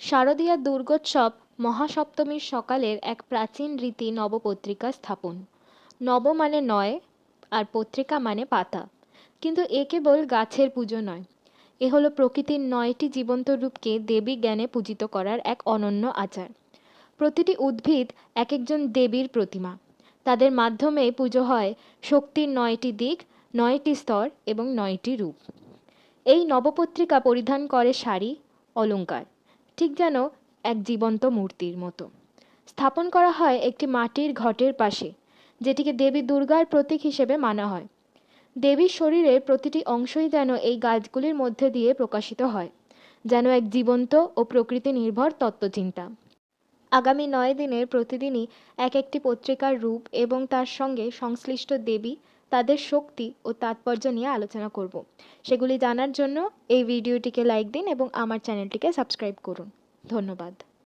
শারদীয়া দুর্গোৎসব মহাসপ্তমীর সকালের এক প্রাচীন রীতি নবপত্রিকা স্থাপন। নব মানে নয় আর পত্রিকা মানে পাতা। কিন্তু এ কেবল গাছের পুজো নয়। এ হলো প্রকৃতির নয়টি জীবন্ত রূপকে দেবী জ্ঞানে পূজিত করার এক অনন্য আচার। প্রতিটি উদ্ভিদ এক একজন দেবীর প্রতিমা। তাদের মাধ্যমে পুজো হয় শক্তির নয়টি দিক, নয়টি স্তর এবং নয়টি রূপ। এই নবপত্রিকা পরিধান করে শাড়ি, অলংকার। ঠিক যেন এক জীবন্ত মূর্তির মতো। স্থাপন করা হয় একটি মাটির ঘটের পাশে, যেটিকে দেবী দুর্গার প্রতীক হিসেবে মানা হয়। দেবীর শরীরের প্রতিটি অংশই যেন এই গাছগুলির মধ্যে দিয়ে প্রকাশিত হয়, যেন এক জীবন্ত ও প্রকৃতি নির্ভর তত্ত্বচিন্তা। আগামী নয় দিনের প্রতিদিনই এক একটি পত্রিকার রূপ এবং তার সঙ্গে সংশ্লিষ্ট দেবী তাদের শক্তি ও তাৎপর্য নিয়ে আলোচনা করব। সেগুলি জানার জন্য এই ভিডিওটিকে লাইক দিন এবং আমার চ্যানেলটিকে সাবস্ক্রাইব করুন। ধন্যবাদ।